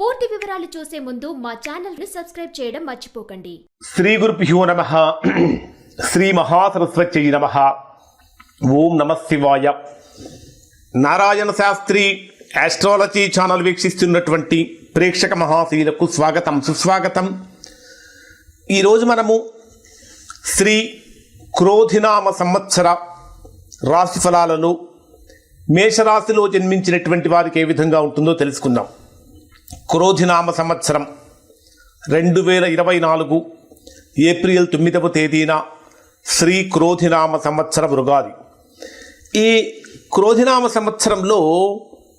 పూర్తి వివరాలు చూసే ముందు మా ఛానల్ని సబ్స్క్రైబ్ చేయడం మర్చిపోకండి. శ్రీ గురుభ్యో నమ శ్రీ మహాసరస్వతి నమ ఓం నమ శివాయ. నారాయణ శాస్త్రి ఆస్ట్రాలజీ ఛానల్ వీక్షిస్తున్నటువంటి ప్రేక్షక మహాశీలకు స్వాగతం సుస్వాగతం. ఈరోజు మనము శ్రీ క్రోధినామ సంవత్సర రాశి ఫలాలలో మేషరాశిలో జన్మించినటువంటి వారికి ఏ విధంగా ఉంటుందో తెలుసుకుందాం. క్రోధినామ సంవత్సరం రెండు వేల ఇరవై నాలుగు ఏప్రిల్ తొమ్మిదవ తేదీన శ్రీ క్రోధినామ సంవత్సర ఉగాది ఈ క్రోధినామ సంవత్సరంలో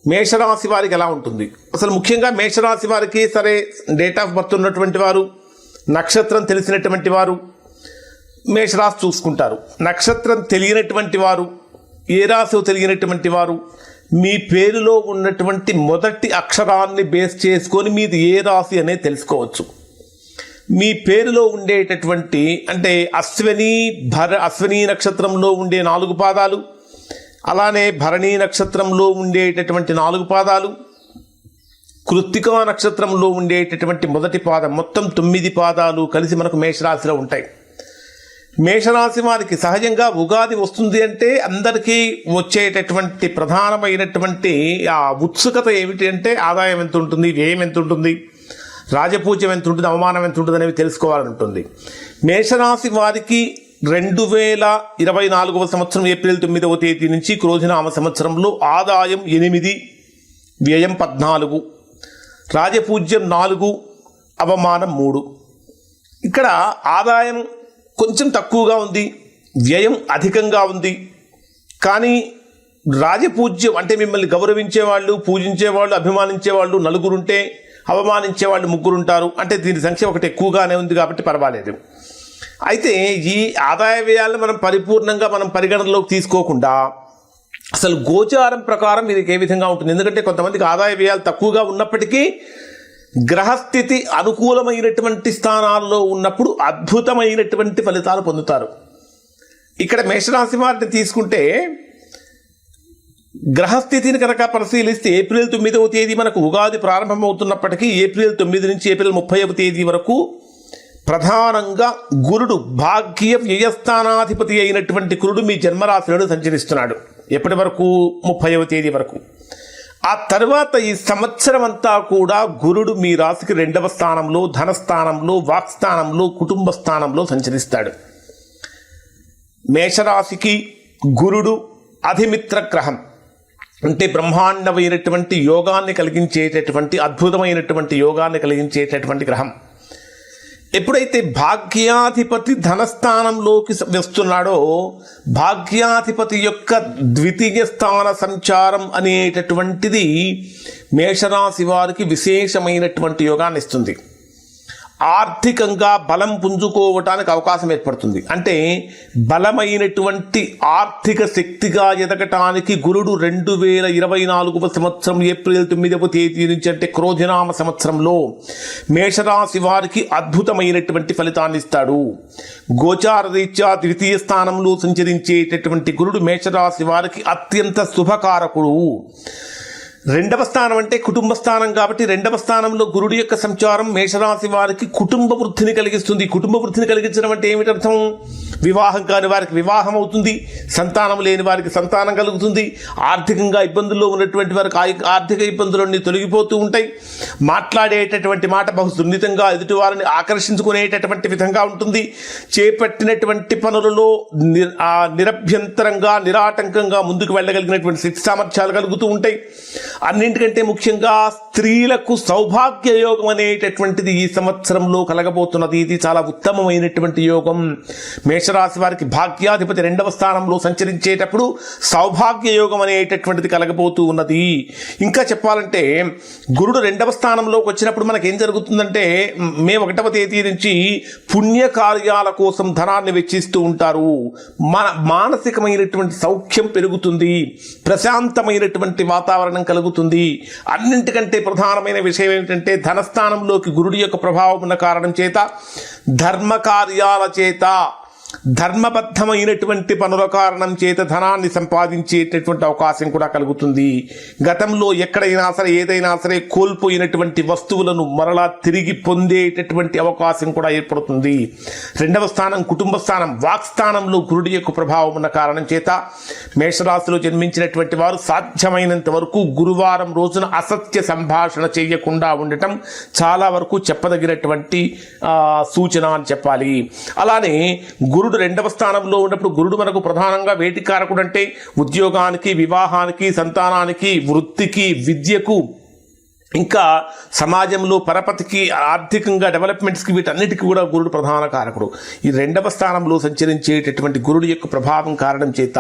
మేషరాశి వారికి ఎలా ఉంటుంది? అసలు ముఖ్యంగా మేషరాశి వారికి సరే డేట్ ఆఫ్ బర్త్ ఉన్నటువంటి వారు నక్షత్రం తెలిసినటువంటి వారు మేషరాశి చూసుకుంటారు. నక్షత్రం తెలియనటువంటి వారు ఏ రాశి తెలియనటువంటి వారు? మీ పేరులో ఉన్నటువంటి మొదటి అక్షరాన్ని బేస్ చేసుకొని మీది ఏ రాశి అనేది తెలుసుకోవచ్చు. మీ పేరులో ఉండేటటువంటి అంటే అశ్విని భర అశ్విని నక్షత్రంలో ఉండే నాలుగు పాదాలు అలానే భరణీ నక్షత్రంలో ఉండేటటువంటి నాలుగు పాదాలు కృత్తికా నక్షత్రంలో ఉండేటటువంటి మొదటి పాదం మొత్తం తొమ్మిది పాదాలు కలిసి మనకు మేషరాశిలో ఉంటాయి. మేషరాశి వారికి సహజంగా ఉగాది వస్తుంది అంటే అందరికీ వచ్చేటటువంటి ప్రధానమైనటువంటి ఆ ఉత్సుకత ఏమిటి అంటే ఆదాయం ఎంత ఉంటుంది వ్యయం ఎంత ఉంటుంది రాజపూజ్యం ఎంత ఉంటుంది అవమానం ఎంత ఉంటుంది అనేవి తెలుసుకోవాలని ఉంటుంది. మేషరాశి వారికి రెండు వేల ఇరవై నాలుగవ సంవత్సరం ఏప్రిల్ తొమ్మిదవ తేదీ నుంచి క్రోధినామ సంవత్సరంలో ఆదాయం ఎనిమిది వ్యయం పద్నాలుగు రాజపూజ్యం నాలుగు అవమానం మూడు. ఇక్కడ ఆదాయం కొంచెం తక్కువగా ఉంది వ్యయం అధికంగా ఉంది. కానీ రాజపూజ్యం అంటే మిమ్మల్ని గౌరవించే వాళ్ళు పూజించే వాళ్ళు అభిమానించే వాళ్ళు నలుగురుంటే అవమానించే వాళ్ళు ముగ్గురుంటారు. అంటే దీని సంఖ్య ఒకటి ఎక్కువగానే ఉంది కాబట్టి పర్వాలేదు. అయితే ఈ ఆదాయ వ్యయాలను మనం పరిపూర్ణంగా మనం పరిగణనలోకి తీసుకోకుండా అసలు గోచారం ప్రకారం ఇది ఏ విధంగా ఉంటుంది? ఎందుకంటే కొంతమందికి ఆదాయ వ్యయాలు తక్కువగా ఉన్నప్పటికీ గ్రహస్థితి అనుకూలమైనటువంటి స్థానాల్లో ఉన్నప్పుడు అద్భుతమైనటువంటి ఫలితాలు పొందుతారు. ఇక్కడ మేషరాశి వారిని తీసుకుంటే గ్రహస్థితిని కనుక పరిశీలిస్తే ఏప్రిల్ తొమ్మిదవ తేదీ మనకు ఉగాది ప్రారంభమవుతున్నప్పటికీ ఏప్రిల్ తొమ్మిది నుంచి ఏప్రిల్ ముప్పైవ తేదీ వరకు ప్రధానంగా గురుడు భాగ్య వ్యయస్థానాధిపతి అయినటువంటి గురుడు మీ జన్మరాశిలో సంచరిస్తున్నాడు. ఎప్పటి వరకు? ముప్పైవ తేదీ వరకు. ఆ తర్వాత ఈ సంవత్సరం అంతా కూడా గురుడు మీ రాశికి రెండవ స్థానంలో ధనస్థానంలో వాక్స్థానంలో కుటుంబ స్థానంలో సంచరిస్తాడు. మేషరాశికి గురుడు అధిమిత్ర గ్రహం. అంటే బ్రహ్మాండమైనటువంటి యోగాన్ని కలిగించేటటువంటి అద్భుతమైనటువంటి యోగాన్ని కలిగించేటటువంటి గ్రహం. ఎప్పుడైతే భాగ్యాధిపతి ధనస్థానంలోకి వస్తున్నాడో భాగ్యాధిపతి యొక్క ద్వితీయ స్థాన సంచారం అనేటటువంటిది మేషరాశి వారికి విశేషమైనటువంటి యోగాన్ని ఇస్తుంది ఆర్థికంగా బలం పుంజుకోవటానికి అవకాశం ఏర్పడుతుంది. అంటే బలమైనటువంటి ఆర్థిక శక్తిగా ఎదగటానికి గురుడు రెండు వేల ఇరవై నాలుగవ సంవత్సరం ఏప్రిల్ తొమ్మిదవ తేదీ నుంచి అంటే క్రోధినామ సంవత్సరంలో మేషరాశి వారికి అద్భుతమైనటువంటి ఫలితాన్ని ఇస్తాడు. గోచార రీత్యా ద్వితీయ స్థానంలో సంచరించేటటువంటి గురుడు మేషరాశి వారికి అత్యంత శుభకారకుడు. రెండవ స్థానం అంటే కుటుంబ స్థానం కాబట్టి రెండవ స్థానంలో గురుడి యొక్క సంచారం మేషరాశి వారికి కుటుంబ వృద్ధిని కలిగిస్తుంది. కుటుంబ వృద్ధిని కలిగించడం అంటే ఏమిటి అర్థం? వివాహం కాని వారికి వివాహం అవుతుంది. సంతానం లేని వారికి సంతానం కలుగుతుంది. ఆర్థికంగా ఇబ్బందుల్లో ఉన్నటువంటి వారికి ఆర్థిక ఇబ్బందులన్నీ తొలగిపోతూ ఉంటాయి. మాట్లాడేటటువంటి మాట బహు సున్నితంగా ఎదుటి వారిని ఆకర్షించుకునేటటువంటి విధంగా ఉంటుంది. చేపట్టినటువంటి పనులలో ని- నిరభ్యంతరంగా నిరాటంకంగా ముందుకు వెళ్ళగలిగినటువంటి శక్తి సామర్థ్యాలు కలుగుతూ ఉంటాయి. అన్నింటికంటే ముఖ్యంగా స్త్రీలకు సౌభాగ్య యోగం అనేటటువంటిది ఈ సంవత్సరంలో కలగబోతున్నది. ఇది చాలా ఉత్తమమైనటువంటి యోగం. మేషరాశి వారికి భాగ్యాధిపతి రెండవ స్థానంలో సంచరించేటప్పుడు సౌభాగ్య యోగం అనేటటువంటిది కలగబోతూ ఉన్నది. ఇంకా చెప్పాలంటే గురుడు రెండవ స్థానంలోకి వచ్చినప్పుడు మనకి ఏం జరుగుతుందంటే మే ఒకటవ తేదీ నుంచి పుణ్యకార్యాల కోసం ధనాన్ని వెచ్చిస్తూ ఉంటారు. మన మానసికమైనటువంటి సౌఖ్యం పెరుగుతుంది. ప్రశాంతమైనటువంటి వాతావరణం కలుగుతుంది. అన్నింటికంటే ప్రధానమైన విషయం ఏమిటంటే ధనస్థానంలోకి గురుడి యొక్క ప్రభావం ఉన్న కారణం చేత ధర్మ కార్యాల చేత ధర్మబద్ధమైనటువంటి పనుల కారణం చేత ధనాన్ని సంపాదించేటటువంటి అవకాశం కూడా కలుగుతుంది. గతంలో ఎక్కడైనా సరే ఏదైనా సరే కోల్పోయినటువంటి వస్తువులను మరలా తిరిగి పొందేటటువంటి అవకాశం కూడా ఏర్పడుతుంది. రెండవ స్థానం కుటుంబ స్థానం వాక్స్థానంలో గురుడి యొక్క ప్రభావం ఉన్న కారణం చేత మేషరాశిలో జన్మించినటువంటి వారు సాధ్యమైనంత వరకు గురువారం రోజున అసత్య సంభాషణ చేయకుండా ఉండటం చాలా వరకు చెప్పదగినటువంటి సూచన అని చెప్పాలి. అలానే గురుడు రెండవ స్థానంలో ఉన్నప్పుడు గురుడు మనకు ప్రధానంగా వేటి కారకుడు అంటే ఉద్యోగానికి వివాహానికి సంతానానికి వృత్తికి విద్యకు ఇంకా సమాజంలో పరపతికి ఆర్థికంగా డెవలప్మెంట్స్కి వీటన్నిటికీ కూడా గురుడు ప్రధాన కారకుడు. ఈ రెండవ స్థానంలో సంచరించేటటువంటి గురుడు యొక్క ప్రభావం కారణం చేత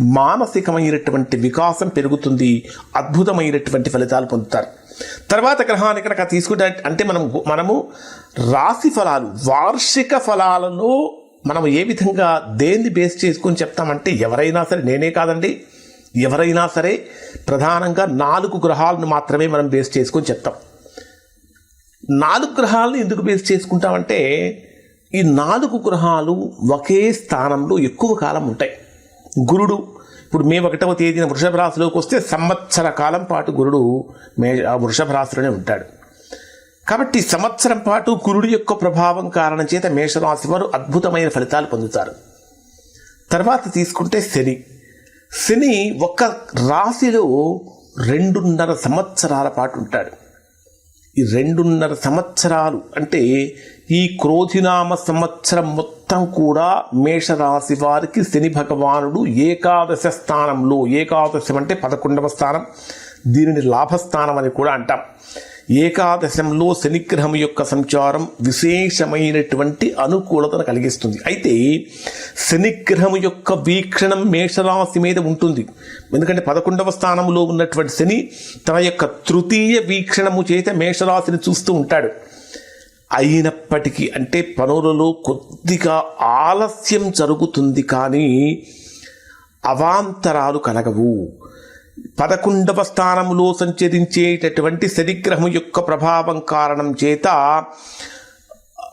మానసికమైనటువంటి వికాసం పెరుగుతుంది అద్భుతమైనటువంటి ఫలితాలు పొందుతారు. తర్వాత గ్రహాన్ని కనుక తీసుకుంటే అంటే మనం మనము రాశి ఫలాలు వార్షిక ఫలాలలో మనం ఏ విధంగా దేన్ని బేస్ చేసుకొని చెప్తామంటే ఎవరైనా సరే నేనే కాదండి. ఎవరైనా సరే ప్రధానంగా నాలుగు గ్రహాలను మాత్రమే మనం బేస్ చేసుకొని చెప్తాం. నాలుగు గ్రహాలను ఎందుకు బేస్ చేసుకుంటామంటే ఈ నాలుగు గ్రహాలు ఒకే స్థానంలో ఎక్కువ కాలం ఉంటాయి. గురుడు ఇప్పుడు మే ఒకటవ తేదీన వృషభ రాశిలోకి వస్తే సంవత్సర కాలం పాటు గురుడు మే ఆ వృషభ రాశిలోనే ఉంటాడు. కాబట్టి సంవత్సరం పాటు కురుడు యొక్క ప్రభావం కారణం చేత మేషరాశి వారు అద్భుతమైన ఫలితాలు పొందుతారు. తర్వాత తీసుకుంటే శని. శని ఒక్క రాశిలో రెండున్నర సంవత్సరాల పాటు ఉంటాడు. ఈ రెండున్నర సంవత్సరాలు అంటే ఈ క్రోధినామ సంవత్సరం మొత్తం కూడా మేషరాశి వారికి శని భగవానుడు ఏకాదశ స్థానంలో ఏకాదశం అంటే పదకొండవ స్థానం దీనిని లాభస్థానం అని కూడా అంటాం. ఏకాదశంలో శనిగ్రహం యొక్క సంచారం విశేషమైనటువంటి అనుకూలతను కలిగిస్తుంది. అయితే శనిగ్రహం యొక్క వీక్షణం మేషరాశి మీద ఉంటుంది. ఎందుకంటే పదకొండవ స్థానంలో ఉన్నటువంటి శని తన యొక్క తృతీయ వీక్షణము చేత మేషరాశిని చూస్తూ ఉంటాడు. అయినప్పటికీ అంటే పనులలో కొద్దిగా ఆలస్యం జరుగుతుంది కానీ అవాంతరాలు కలగవు. పదకొండవ స్థానంలో సంచరించేటటువంటి శనిగ్రహం యొక్క ప్రభావం కారణం చేత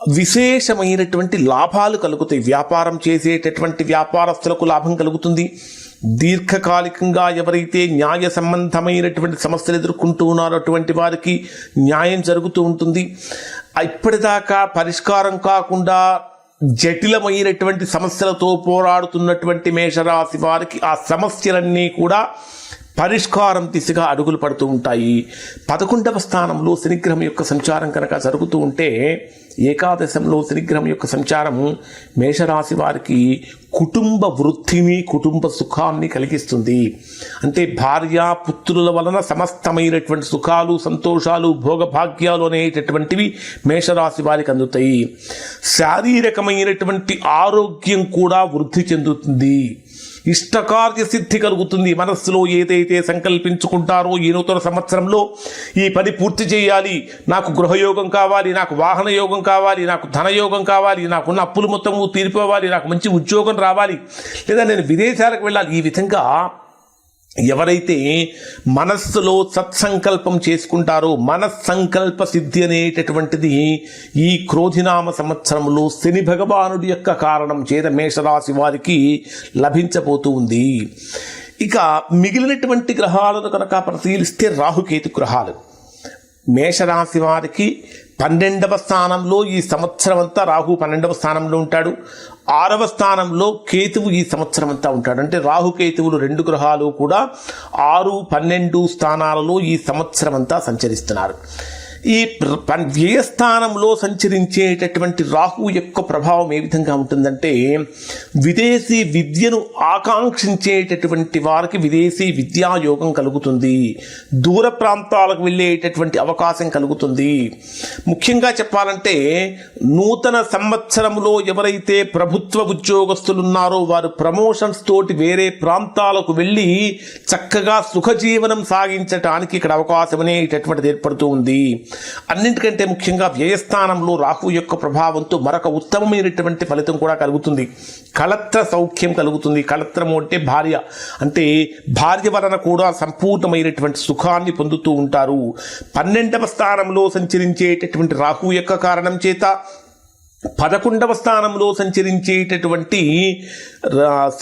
విశేషమైనటువంటి లాభాలు కలుగుతాయి. వ్యాపారం చేసేటటువంటి వ్యాపారస్తులకు లాభం కలుగుతుంది. దీర్ఘకాలికంగా ఎవరైతే న్యాయ సంబంధమైనటువంటి సమస్యలు ఎదుర్కొంటూ ఉన్నారో అటువంటి వారికి న్యాయం జరుగుతూ ఉంటుంది. ఇప్పటిదాకా పరిష్కారం కాకుండా జటిలమైనటువంటి సమస్యలతో పోరాడుతున్నటువంటి మేషరాశి వారికి ఆ సమస్యలన్నీ కూడా పరిష్కారం దిశగా అడుగులు పడుతూ ఉంటాయి. పదకొండవ స్థానంలో శనిగ్రహం యొక్క సంచారం కనుక జరుగుతూ ఉంటే ఏకాదశంలో శనిగ్రహం యొక్క సంచారం మేషరాశి వారికి కుటుంబ వృద్ధిని కుటుంబ సుఖాన్ని కలిగిస్తుంది. అంటే భార్య పుత్రుల వలన సమస్తమైనటువంటి సుఖాలు సంతోషాలు భోగభాగ్యాలు అనేటటువంటివి మేషరాశి వారికి అందుతాయి. శారీరకమైనటువంటి ఆరోగ్యం కూడా వృద్ధి చెందుతుంది. ఇష్టకార్య సిద్ధి కలుగుతుంది. మనస్సులో ఏదైతే సంకల్పించుకుంటారో ఈ నూతన సంవత్సరంలో ఈ పని పూర్తి చేయాలి. నాకు గృహయోగం కావాలి నాకు వాహన యోగం కావాలి నాకు ధనయోగం కావాలి నాకున్న అప్పులు మొత్తము తీరిపోవాలి నాకు మంచి ఉద్యోగం రావాలి. లేదా నేను విదేశాలకు వెళ్ళాలి. ఈ విధంగా ఎవరైతే మనస్సులో సత్సంకల్పం చేసుకుంటారో మనస్సంకల్ప సిద్ధి అనేటటువంటిది ఈ క్రోధినామ సంవత్సరంలో శని భగవానుడి యొక్క కారణం చేత మేషరాశి వారికి లభించబోతూ ఉంది. ఇక మిగిలినటువంటి గ్రహాలను కనుక పరిశీలిస్తే రాహుకేతు గ్రహాలు. మేషరాశి వారికి పన్నెండవ స్థానంలో ఈ సంవత్సరం అంతా రాహు పన్నెండవ స్థానంలో ఉంటాడు. ఆరవ స్థానంలో కేతువు ఈ సంవత్సరం అంతా ఉంటాడు. అంటే రాహు కేతువులు రెండు గ్రహాలు కూడా ఆరు పన్నెండు స్థానాలలో ఈ సంవత్సరం అంతా సంచరిస్తున్నారు. ఈ ప్ర- వ్యయస్థానంలో సంచరించేటటువంటి రాహు యొక్క ప్రభావం ఏ విధంగా ఉంటుందంటే విదేశీ విద్యను ఆకాంక్షించేటటువంటి వారికి విదేశీ విద్యాయోగం కలుగుతుంది. దూర ప్రాంతాలకు వెళ్ళేటటువంటి అవకాశం కలుగుతుంది. ముఖ్యంగా చెప్పాలంటే నూతన సంవత్సరంలో ఎవరైతే ప్రభుత్వ ఉద్యోగస్తులు ఉన్నారో వారు ప్రమోషన్స్ తోటి వేరే ప్రాంతాలకు వెళ్ళి చక్కగా సుఖజీవనం సాగించటానికి ఇక్కడ అవకాశం అనేటటువంటిది ఏర్పడుతూ ఉంది. అన్నింటికంటే ముఖ్యంగా వ్యయస్థానంలో రాహు యొక్క ప్రభావంతో మరొక ఉత్తమమైనటువంటి ఫలితం కూడా కలుగుతుంది. కళత్ర సౌఖ్యం కలుగుతుంది. కళత్రము అంటే భార్య. అంటే భార్య వలన కూడా సంపూర్ణమైనటువంటి సుఖాన్ని పొందుతూ ఉంటారు. పన్నెండవ స్థానంలో సంచరించేటటువంటి రాహు యొక్క కారణం చేత పదకొండవ స్థానంలో సంచరించేటటువంటి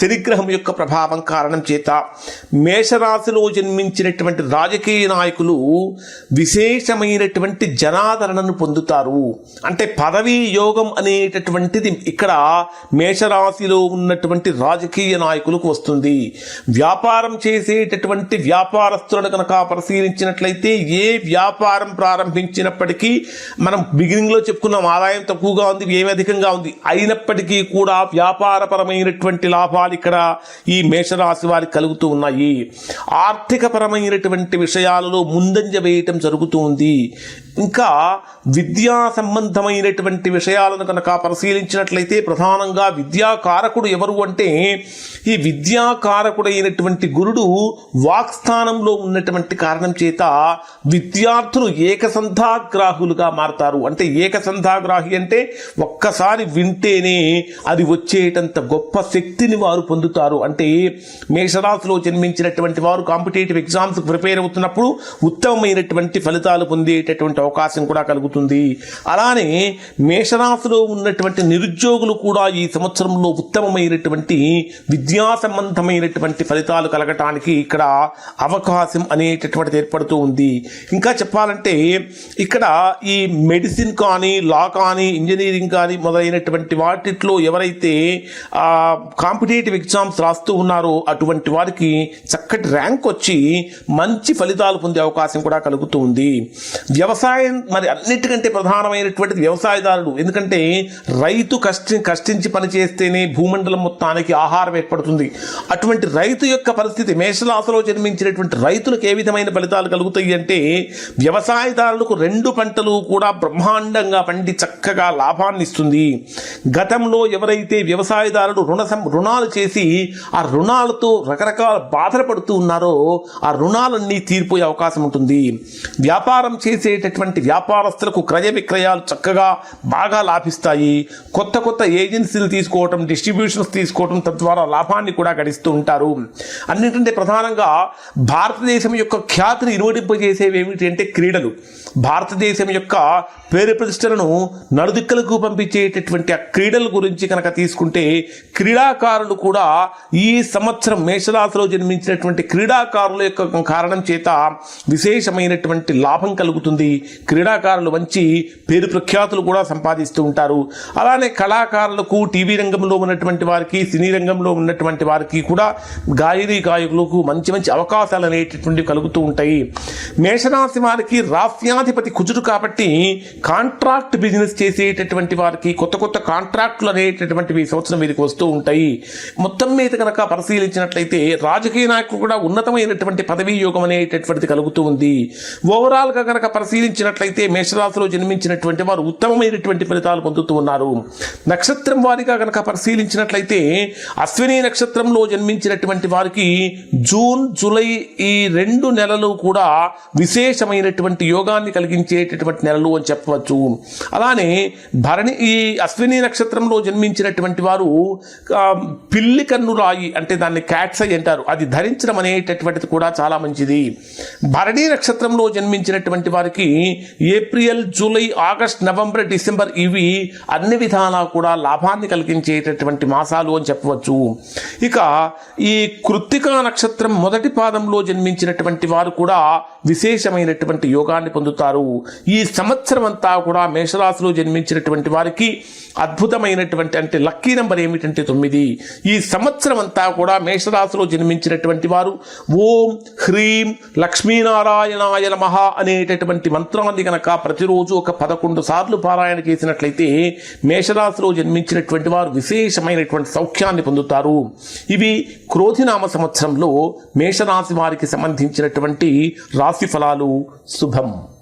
శనిగ్రహం యొక్క ప్రభావం కారణం చేత మేషరాశిలో జన్మించినటువంటి రాజకీయ నాయకులు విశేషమైనటువంటి జనాదరణను పొందుతారు. అంటే పదవీ యోగం అనేటటువంటిది ఇక్కడ మేషరాశిలో ఉన్నటువంటి రాజకీయ నాయకులకు వస్తుంది. వ్యాపారం చేసేటటువంటి వ్యాపారస్తులను కనుక పరిశీలించినట్లయితే ఏ వ్యాపారం ప్రారంభించినప్పటికీ మనం బిగినింగ్లో చెప్పుకున్నాం ఆదాయం తక్కువగా ఉంది ఏమి అధికంగా ఉంది? అయినప్పటికీ కూడా వ్యాపారపరమైనటువంటి లాభాలు ఇక్కడ ఈ మేషరాశి వారికి కలుగుతూ ఉన్నాయి. ఆర్థికపరమైనటువంటి విషయాలలో ముందంజ వేయటం జరుగుతూ ఉంది. ఇంకా విద్యా సంబంధమైనటువంటి విషయాలను కనుక పరిశీలించినట్లయితే ప్రధానంగా విద్యాకారకుడు ఎవరు అంటే ఈ విద్యాకారకుడైనటువంటి గురుడు వాక్స్థానంలో ఉన్నటువంటి కారణం చేత విద్యార్థులు ఏకసంధాగ్రాహులుగా మారతారు. అంటే ఏకసంధాగ్రాహి అంటే ఒక్కసారి వింటేనే అది వచ్చేటంత గొప్ప శక్తిని వారు పొందుతారు. అంటే మేషరాశిలో జన్మించినటువంటి వారు కాంపిటేటివ్ ఎగ్జామ్స్ ప్రిపేర్ అవుతున్నప్పుడు ఉత్తమమైనటువంటి ఫలితాలు పొందేటటువంటి అవకాశం కూడా కలుగుతుంది. అలానే మేషరాశిలో ఉన్నటువంటి నిరుద్యోగులు కూడా ఈ సంవత్సరంలో ఉత్తమమైనటువంటి విద్యా సంబంధమైనటువంటి ఫలితాలు కలగటానికి ఇక్కడ అవకాశం అనేటటువంటిది ఏర్పడుతూ ఉంది. ఇంకా చెప్పాలంటే ఇక్కడ ఈ మెడిసిన్ కానీ లా కానీ ఇంజనీరింగ్ కానీ మొదలైనటువంటి వాటిట్లో ఎవరైతే కాంపిటేటివ్ ఎగ్జామ్స్ రాస్తూ ఉన్నారో అటువంటి వారికి చక్కటి ర్యాంక్ వచ్చి మంచి ఫలితాలు పొందే అవకాశం కూడా కలుగుతూ ఉంది. వ్యవసాయం మరి అన్నిటికంటే ప్రధానమైనటువంటిది వ్యవసాయదారుడు. ఎందుకంటే రైతు కష్ట కష్టించి పనిచేస్తేనే భూమండలం మొత్తానికి ఆహారం ఏర్పడుతుంది. అటువంటి రైతు యొక్క పరిస్థితి మేషరాశిలో జన్మించినటువంటి రైతులకు ఏ విధమైన ఫలితాలు కలుగుతాయి అంటే వ్యవసాయదారులకు రెండు పంటలు కూడా బ్రహ్మాండంగా పండి చక్కగా లాభాన్ని ఇస్తుంది గతంలో ఎవరైతే వ్యవసాయదారులు రుణ సం- రుణాలు చేసి ఆ రుణాలతో రకరకాల బాధలు పడుతూ ఉన్నారో ఆ రుణాలన్నీ తీరిపోయే అవకాశం ఉంటుంది. వ్యాపారం చేసేటటువంటి వ్యాపారస్తులకు క్రయ విక్రయాలు చక్కగా బాగా లాభిస్తాయి. కొత్త కొత్త ఏజెన్సీలు తీసుకోవటం డిస్ట్రిబ్యూషన్స్ తీసుకోవటం తద్వారా లాభాన్ని కూడా గడిస్తూ ఉంటారు. అన్నింటంటే ప్రధానంగా భారతదేశం యొక్క ఖ్యాతిని ఇనుమడింపజేసేవి ఏమిటి అంటే క్రీడలు. భారతదేశం యొక్క పేరు ప్రతిష్టలను నలుదిక్కలకు పంపించేటటువంటి ఆ క్రీడల గురించి కనుక తీసుకుంటే క్రీడాకారులు కూడా ఈ సంవత్సరం మేషరాశిలో జన్మించినటువంటి క్రీడాకారుల యొక్క కారణం చేత విశేషమైనటువంటి లాభం కలుగుతుంది. క్రీడాకారులు మంచి పేరు ప్రఖ్యాతులు కూడా సంపాదిస్తూ ఉంటారు. అలానే కళాకారులకు టీవీ రంగంలో ఉన్నటువంటి వారికి సినీ రంగంలో ఉన్నటువంటి వారికి కూడా గాయని గాయకులకు మంచి మంచి అవకాశాలు అనేటటువంటివి కలుగుతూ ఉంటాయి. మేషరాశి వారికి రాస్యాధిపతి కుజుడు కాబట్టి కాంట్రాక్ట్ బిజినెస్ చేసేటటువంటి వారికి కొత్త కొత్త కాంట్రాక్టులు అనేటటువంటివి సంవత్సరం వీరికి వస్తూ ఉంటాయి. మొత్తం మీద కనుక పరిశీలించినట్లయితే రాజకీయ నాయకులు కూడా ఉన్నతమైనటువంటి పదవీ యోగం అనేటటువంటిది కలుగుతూ ఉంది. ఓవరాల్గా కనుక పరిశీలించినట్లయితే మేషరాశిలో జన్మించినటువంటి వారు ఉత్తమమైనటువంటి ఫలితాలు పొందుతూ ఉన్నారు. నక్షత్రం వారిగా కనుక పరిశీలించినట్లయితే అశ్విని నక్షత్రంలో జన్మించినటువంటి వారికి జూన్ జూలై ఈ రెండు నెలలు కూడా విశేషమైనటువంటి యోగాన్ని కలిగించేటటువంటి నెలలు అని చెప్పవచ్చు. అలానే భరణి ఈ అశ్విని నక్షత్రంలో జన్మించినటువంటి వారు పిల్లి కన్ను రాయి అంటే దాన్ని క్యాట్స్ అయి అంటారు. అది ధరించడం అనేటటువంటిది కూడా చాలా మంచిది. భరణి నక్షత్రంలో జన్మించినటువంటి వారికి April July August November December ఇవి అన్ని విధాలా కూడా లాభాన్ని కలిగించేటటువంటి మాసాలు అని చెప్పవచ్చు. ఇక ఈ కృత్తికా నక్షత్రం మొదటి పాదంలో జన్మించినటువంటి వారు కూడా విశేషమైనటువంటి యోగాన్ని పొందుతారు. ఈ సంవత్సరం అంతా కూడా మేషరాశిలో జన్మించినటువంటి వారికి అద్భుతమైనటువంటి అంటే లక్కీ నెంబర్ ఏమిటంటే తొమ్మిది. ఈ సంవత్సరం అంతా కూడా మేషరాశిలో జన్మించినటువంటి వారు ఓం హ్రీం లక్ష్మీనారాయణాయ నమః అనేటటువంటి మంత్రాన్ని గనక ప్రతిరోజు ఒక పదకొండు సార్లు పారాయణ చేసినట్లయితే మేషరాశిలో జన్మించినటువంటి వారు విశేషమైనటువంటి సౌఖ్యాన్ని పొందుతారు. ఇవి క్రోధినామ సంవత్సరంలో మేషరాశి వారికి సంబంధించినటువంటి రాశి ఫలాలు. శుభం.